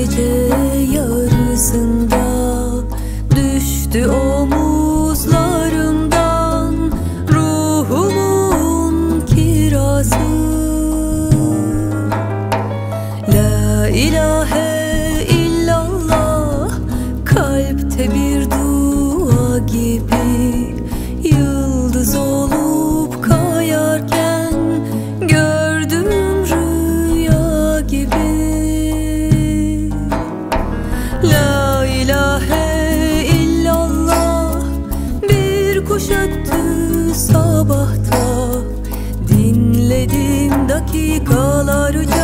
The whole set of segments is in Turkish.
gece yarısında düştü omuzlarımdan Dinledim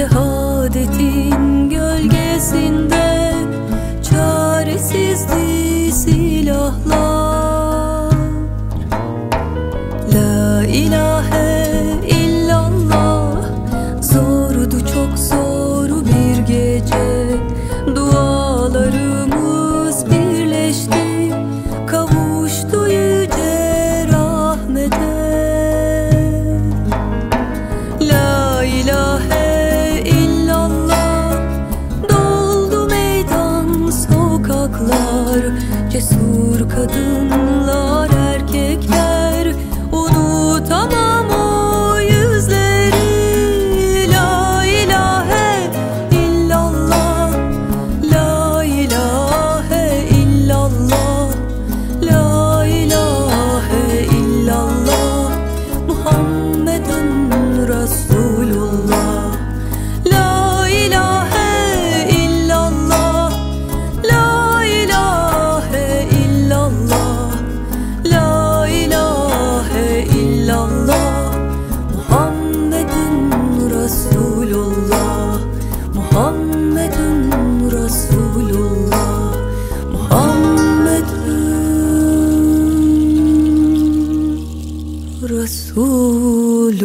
Şehadetin gölgesinde Çaresizliği silahlar. La ilahe رسول